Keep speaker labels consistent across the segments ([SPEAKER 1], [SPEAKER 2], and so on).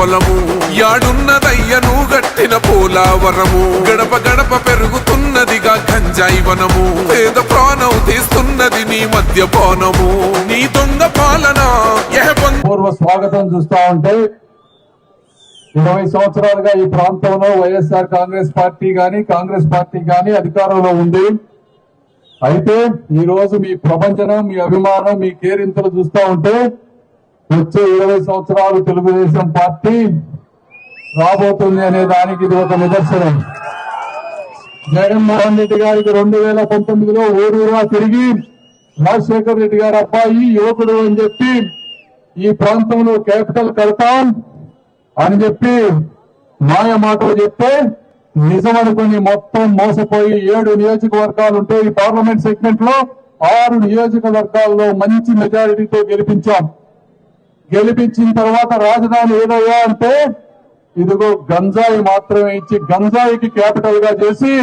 [SPEAKER 1] పొలము. యాడున్నదయ్యను గట్టిన పోలావరము. గడప గడప పెరుగుతున్నదిగా గంజాయి వనము. పేద ప్రాణం తీస్తున్నది నీ మద్యపానము నీ దొంగ పాలన
[SPEAKER 2] పూర్వ స్వాగతం చూస్తా ఉంటే ఇరవై సంవత్సరాలుగా ఈ ప్రాంతంలో వైఎస్ఆర్ కాంగ్రెస్ పార్టీ గాని కాంగ్రెస్ పార్టీ గాని అధికారంలో ఉంది. అయితే ఈ రోజు మీ ప్రపంచనం మీ అభిమానం మీ కేరింతలు చూస్తా ఉంటే వచ్చే ఇరవై సంవత్సరాలు తెలుగుదేశం పార్టీ రాబోతుంది అనే దానికి ఇది ఒక నిదర్శనం. జగన్మోహన్ రెడ్డి గారికి రెండు వేల పంతొమ్మిదిలో ఊరూరా తిరిగి రాజశేఖర్ రెడ్డి గారు అబ్బాయి యువకుడు అని చెప్పి ఈ ప్రాంతంలో క్యాపిటల్ కడతాం అని చెప్పి మాయ మాటలు చెప్తే నిజం అనుకుని మొత్తం మోసపోయి ఏడు నియోజకవర్గాలు ఉంటే ఈ పార్లమెంట్ సెగ్మెంట్లో ఆరు నియోజకవర్గాల్లో మంచి మెజారిటీతో గెలిపించాం. గెలిపించిన తర్వాత రాజధాని ఏదయ్యా అంటే ఇదిగో గంజాయి మాత్రమే ఇచ్చి గంజాయికి క్యాపిటల్గా చేసి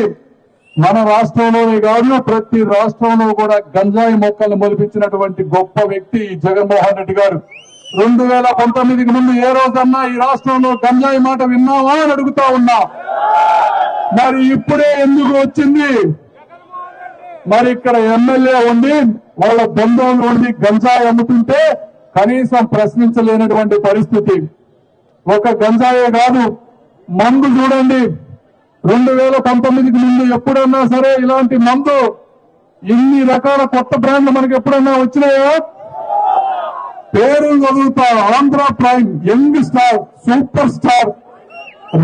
[SPEAKER 2] మన రాష్ట్రంలోనే కాదు ప్రతి రాష్ట్రంలో కూడా గంజాయి మొక్కలు మొలిపించినటువంటి గొప్ప వ్యక్తి జగన్మోహన్ రెడ్డి గారు. రెండు వేల పంతొమ్మిదికి ముందు ఏ రోజన్నా ఈ రాష్ట్రంలో గంజాయి మాట విన్నావా అని అడుగుతా ఉన్నా. మరి ఇప్పుడే ఎందుకు వచ్చింది? మరి ఇక్కడ ఎమ్మెల్యే ఉండి వాళ్ళ బంధువులు ఉండి గంజాయి అమ్ముతుంటే కనీసం ప్రశ్నించలేనటువంటి పరిస్థితి. ఒక గంజాయే కాదు. మందు చూడండి. రెండు వేల పంతొమ్మిదికి ముందు ఎప్పుడన్నా సరే ఇలాంటి మందు ఇన్ని రకాల కొత్త బ్రాండ్లు మనకి ఎప్పుడన్నా వచ్చినాయా? పేరు చదువుతా Andhra prime young star super star.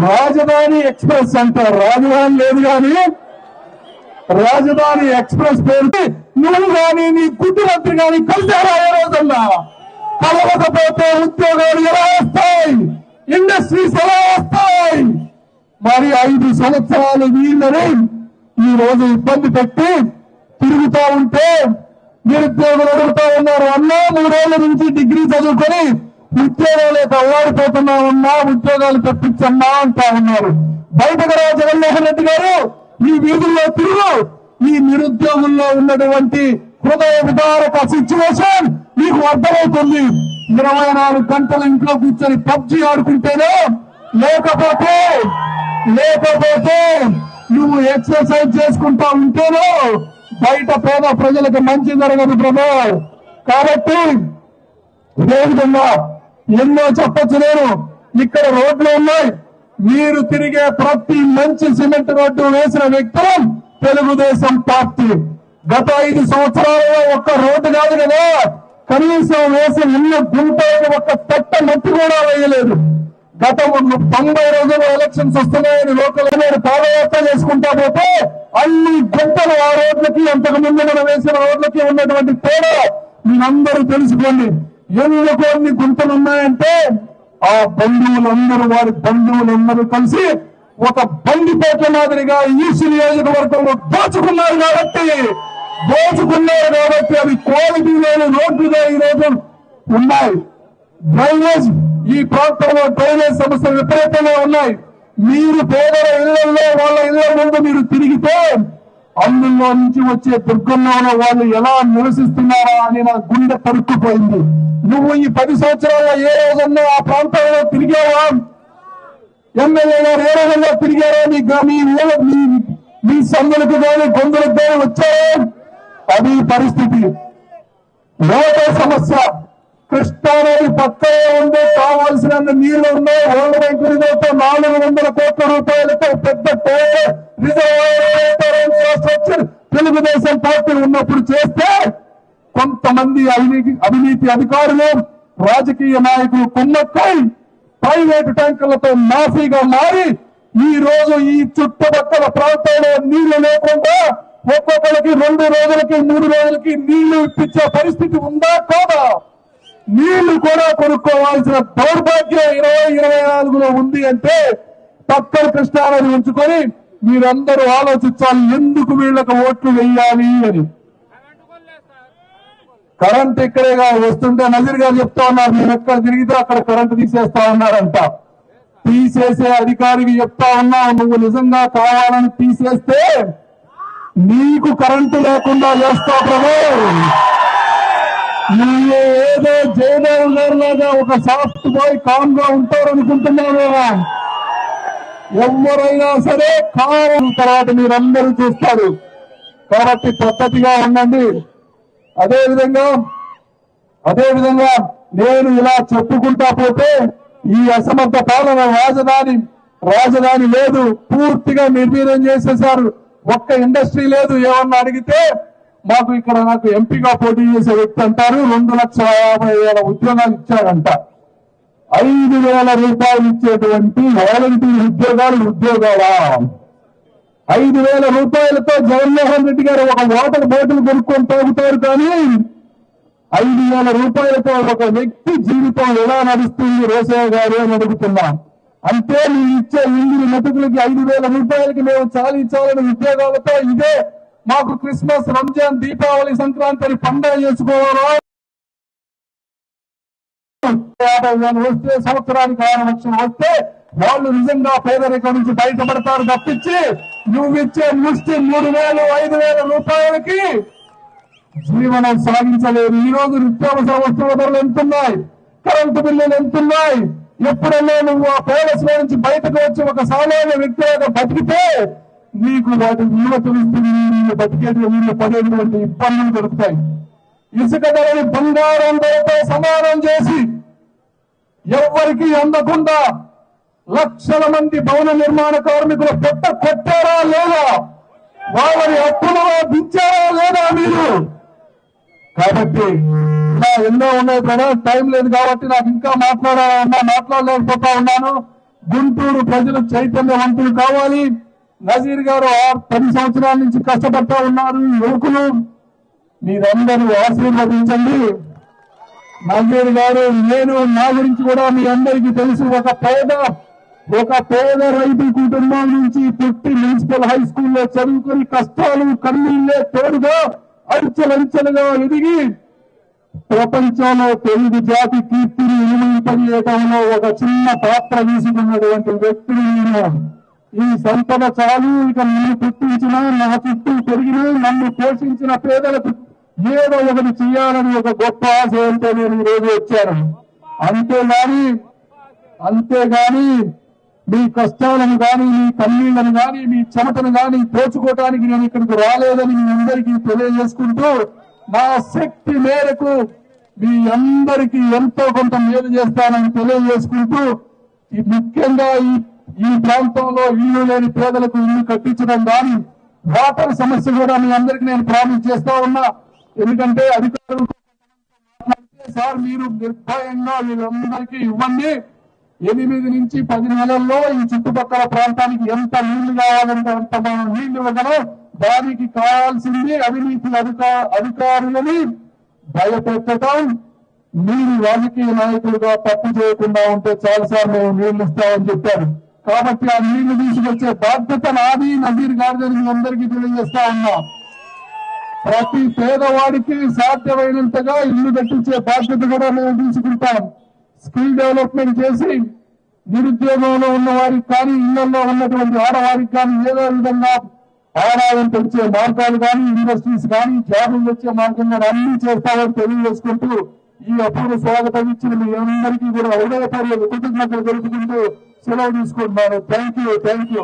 [SPEAKER 2] Rajdhani express అంటారు రాజధాని లేదు కానీ రాజధాని ఎక్స్ప్రెస్ పేరు నువ్వు కానీ నీ గుడ్డుమంత్రి కానీ కలిసారా ఏ రోజన్నా. కలవకపోతే ఉద్యోగాలు ఎలా వస్తాయి? ఇండస్ట్రీస్ ఎలా వస్తాయి? మరి ఐదు సంవత్సరాలు వీళ్ళని ఈ రోజు ఇబ్బంది పెట్టి తిరుగుతా ఉంటే నిరుద్యోగులు అడుగుతా ఉన్నారు అన్నా మూడేళ్ళ నుంచి డిగ్రీ చదువుకొని ఉద్యోగాలు అల్లాడిపోతున్నా ఉన్నా ఉద్యోగాలు తెప్పించమ్మా అంటా ఉన్నారు. బయటకు రా జగన్మోహన్ రెడ్డి గారు ఈ వీధుల్లో తిరుగు. ఈ నిరుద్యోగుల్లో ఉన్నటువంటి హృదయ విదారక సిచ్యువేషన్ మీకు అర్థమవుతుంది. ఇరవై నాలుగు గంటలు ఇంట్లో కూర్చొని పబ్జి ఆడుకుంటేనే లేకపోతే లేకపోతే నువ్వు ఎక్సర్సైజ్ చేసుకుంటా ఉంటేనో బయట పేద ప్రజలకు మంచి జరగదు ప్రభు. కాబట్టి ఇదే విధంగా ఎన్నో చెప్పొచ్చు నేను. ఇక్కడ రోడ్లు ఉన్నాయి. మీరు తిరిగే ప్రతి మంచి సిమెంట్ రోడ్డు వేసిన వ్యక్తులు తెలుగుదేశం పార్టీ. గత ఐదు సంవత్సరాలలో ఒక్క రోడ్డు కాదు కదా. కనీసం వేసిన ఇల్లు గుంటలకు ఒక్క తట్ట మట్టి కూడా వేయలేదు. గత తొంభై రోజులు ఎలక్షన్స్ వస్తున్నాయని లోకల్ మీరు పాదయాత్ర చేసుకుంటా పోతే అన్ని గుంటలు ఆ రోడ్లకి అంతకు ముందు మనం వేసిన రోడ్లకి ఉన్నటువంటి తేడా మీరందరూ తెలుసుకోండి. ఎందుకు అన్ని గుంటలు ఉన్నాయంటే ఆ బంధువులందరూ వారి బంధువులందరూ కలిసి ఒక బండిపోట్ల మాదిరిగా ఈసీ నియోజకవర్గంలో దోచుకున్నారు కాబట్టి దోచుకున్నారు కాబట్టి అవి క్వాలిటీ లేని రోడ్లుగా ఈ రోజు ఉన్నాయి. డ్రైనేజ్ ఈ ప్రాంతంలో డ్రైనేజ్ సమస్యలు విపరీతంగా ఉన్నాయి. మీరు పేదల ఇళ్ళలో వాళ్ళ ఇళ్ళ ముందు మీరు తిరిగితే అందులో నుంచి వచ్చే దుర్గంలోన వాళ్ళు ఎలా నివసిస్తున్నారా అని నా గుండె తరుక్కుపోయింది. నువ్వు ఈ పది సంవత్సరాల్లో ఏ రోజన్నా ఆ ప్రాంతంలో తిరిగావా? ఎమ్మెల్యే గారు ఏ రోజుల్లో తిరిగారా? మీ మీ మీ సందులకు కానీ గొంతులకు కానీ వచ్చారా? అది పరిస్థితి. వాటర్ సమస్య. కృష్ణానది పక్కనే ఉండే కావాల్సినంత నీళ్ళు ఉన్నాయి. వరల్డ్ బ్యాంక్ నిధులతో నాలుగు వందల కోట్ల రూపాయలతో పెద్ద రిజర్వాయర్ తెలుగుదేశం పార్టీ ఉన్నప్పుడు చేస్తే కొంతమంది అవినీతి అవినీతి అధికారులు రాజకీయ నాయకులు కుమ్మక్కై ప్రైవేట్ ట్యాంకర్లతో మాఫీగా మారి ఈ రోజు ఈ చుట్టుపక్కల ప్రాంతంలో నీళ్ళు లేకుండా ఒక్కొక్కరికి రెండు రోజులకి మూడు రోజులకి నీళ్ళు ఇప్పించే పరిస్థితి ఉందా కాదా? నీళ్ళు కూడా కొనుక్కోవాల్సిన దౌర్భాగ్యం ఇరవై ఇరవై నాలుగులో ఉంది అంటే పక్కన కృష్ణానది ఉంచుకొని మీరందరూ ఆలోచించాలి ఎందుకు వీళ్ళకు ఓట్లు వేయాలి అని. కరెంట్ ఇక్కడేగా వస్తుంటే నజీర్ గారు చెప్తా ఉన్నారు మీరు ఎక్కడ తిరిగితే అక్కడ కరెంట్ తీసేస్తా ఉన్నారంట. తీసేసే అధికారికి చెప్తా ఉన్నావు నువ్వు నిజంగా కావాలని తీసేస్తే నీకు కరెంటు లేకుండా చేస్తా ప్రభు. నువ్వు ఏదో జయదేవ్ గారు లాగా ఒక సాఫ్ట్ బాయ్ కామ్గా ఉంటారనుకుంటున్నావేమో ఎవరైనా సరే కావం తర్వాత మీరందరూ చూస్తారు. కాబట్టి పద్ధతిగా ఉండండి. అదే విధంగా అదే విధంగా నేను ఇలా చెప్పుకుంటా పోతే ఈ అసమర్థ పాలన రాజధాని రాజధాని లేదు. పూర్తిగా నిర్వీర్యం చేసేశారు. ఒక్క ఇండస్ట్రీ లేదు ఏమన్నా అడిగితే మాకు ఇక్కడ నాకు ఎంపీగా పోటీ చేసే వ్యక్తి అంటారు రెండు లక్షల యాభై వేల ఉద్యోగాలు ఇచ్చారంట. ఐదు వేల రూపాయలు ఇచ్చేటువంటి వాలంటీర్ ఉద్యోగాలు ఉద్యోగాలా? ఐదు వేల రూపాయలతో జగన్మోహన్ రెడ్డి గారు ఒక వాటర్ బాటిల్ కొనుక్కొని తాగుతారు కానీ ఐదు వేల రూపాయలతో ఒక వ్యక్తి జీవితం ఎలా నడుస్తుంది రోసయ్య గారు అని అడుగుతున్నాం. అంటే మీరు ఇచ్చే ఇంగిలి మెతుకులకి ఐదు వేల రూపాయలకి మేము చాలించాలని ఉద్యోగాలతో ఇదే మాకు క్రిస్మస్ రంజాన్ దీపావళి సంక్రాంతి అని పండుగ చేసుకోవాలా? యాభై వేలు వస్తే సంవత్సరానికి ఆరు లక్షలు వస్తే వాళ్ళు నిజంగా పేదరికం నుంచి బయటపడతారు తప్పించి నువ్వు ఇచ్చే ముష్టి మూడు వేలు ఐదు వేల రూపాయలకి జీవనం సాగించలేరు. ఈ రోజు నిత్యావసర వస్తువుల ధరలు ఎంతున్నాయి? కరెంటు బిల్లులు ఎంతున్నాయి? ఎప్పుడన్నా నువ్వు ఆ ప్యాలెస్లో నుంచి బయటకు వచ్చి ఒక సామాన్య వ్యక్తిగా బతికితే నీకు వాటి విలువ తెలుస్తుంది నీళ్ళు బతికేది నీళ్ళు పడేటువంటి ఇబ్బందులు దొరుకుతాయి. ఇసుక ధరని బంగారం ధరతో సమానం చేసి ఎవ్వరికి అందకుండా లక్షల మంది భవన నిర్మాణ కార్మికులు పెట్ట కొట్టారా లేదా? వాళ్ళని హక్కులుగా దించారా లేదా మీరు? కాబట్టి ఇలా ఎన్నో ఉన్నాయి కదా టైం లేదు కాబట్టి నాకు ఇంకా మాట్లాడాలన్నా మాట్లాడలేకపోతా ఉన్నాను. గుంటూరు ప్రజలు చైతన్యవంతులు కావాలి. నజీర్ గారు పది సంవత్సరాల నుంచి కష్టపడతా ఉన్నారు యువకులు. మీరందరూ ఆశీర్వదించండి. నజీర్ గారు నేను నా గురించి కూడా మీ అందరికీ తెలుసు. ఒక పేద ఒక పేద రైతు కుటుంబం నుంచి పుట్టి మున్సిపల్ హై స్కూల్లో చదువుకుని కష్టాలు కన్నీళ్ళే తోడుగా అంచెలంచెలుగా ఎదిగి ప్రపంచంలో తెలుగు జాతి కీర్తిని ఇనుమింపజేయటంలో ఒక చిన్న పాత్ర తీసుకున్నటువంటి వ్యక్తిని నేను ఈ సంపద చాలు. ఇక నన్ను పుట్టించిన నా చుట్టూ పెరిగిన నన్ను పోషించిన పేదలకు ఏదో ఒకటి చేయాలని ఒక గొప్ప ఆశయంతో నేను ఈరోజు రోజు వచ్చాను. అంతేగాని అంతేగాని మీ కష్టాలను గాని మీ కన్నీళ్ళను గాని మీ చెమటను గాని దోచుకోవటానికి నేను ఇక్కడికి రాలేదని మీ అందరికీ తెలియజేసుకుంటూ నా శక్తి మేరకు మీ అందరికీ ఎంతో కొంత మేలు చేస్తానని తెలియజేసుకుంటూ ఈ ముఖ్యంగా ఈ ఈ ప్రాంతంలో ఇల్లు లేని పేదలకు ఇల్లు కట్టించడం కానీ వాటర్ సమస్య కూడా మీ అందరికి నేను ప్రామిస్ చేస్తా ఉన్నా. ఎందుకంటే అధికారులు సార్ మీరు నిర్భయంగా వీళ్ళందరికీ ఇవ్వండి. ఎనిమిది నుంచి పది నెలల్లో ఈ చుట్టుపక్కల ప్రాంతానికి ఎంత నీళ్ళు కావాలంటే అంత మనం నీళ్ళు ఇవ్వగలం. దానికి కావాల్సింది అవినీతి అధికా అధికారులని భయపెట్టడం. మీరు రాజకీయ నాయకులుగా తప్పు చేయకుండా ఉంటే చాలు సార్ మేము నీళ్ళు ఇస్తామని చెప్పారు. కాబట్టి ఆ నీళ్ళు తీసుకొచ్చే బాధ్యత నాది నజీర్ గారిని అందరికీ తెలియజేస్తా ఉన్నా. ప్రతి పేదవాడికి సాధ్యమైనంతగా ఇల్లు కట్టించే బాధ్యత కూడా మేము తీసుకుంటాం. స్కిల్ డెవలప్మెంట్ చేసి నిరుద్యోగంలో ఉన్న వారికి కానీ ఇళ్ళలో ఉన్నటువంటి ఆడవారికి కానీ ఏదో విధంగా ఆదాయం పెంచే మార్గాలు కానీ ఇండస్ట్రీస్ కానీ జాబులు వచ్చే మార్గం కానీ అన్ని చేస్తామని తెలియజేసుకుంటూ ఈ అపూర్వ స్వాగతం ఇచ్చిన మీ అందరికీ కూడా హృదయపూర్వక కృతజ్ఞతలు తెలుపుకుంటూ సెలవు తీసుకుంటున్నాను. Thank you thank you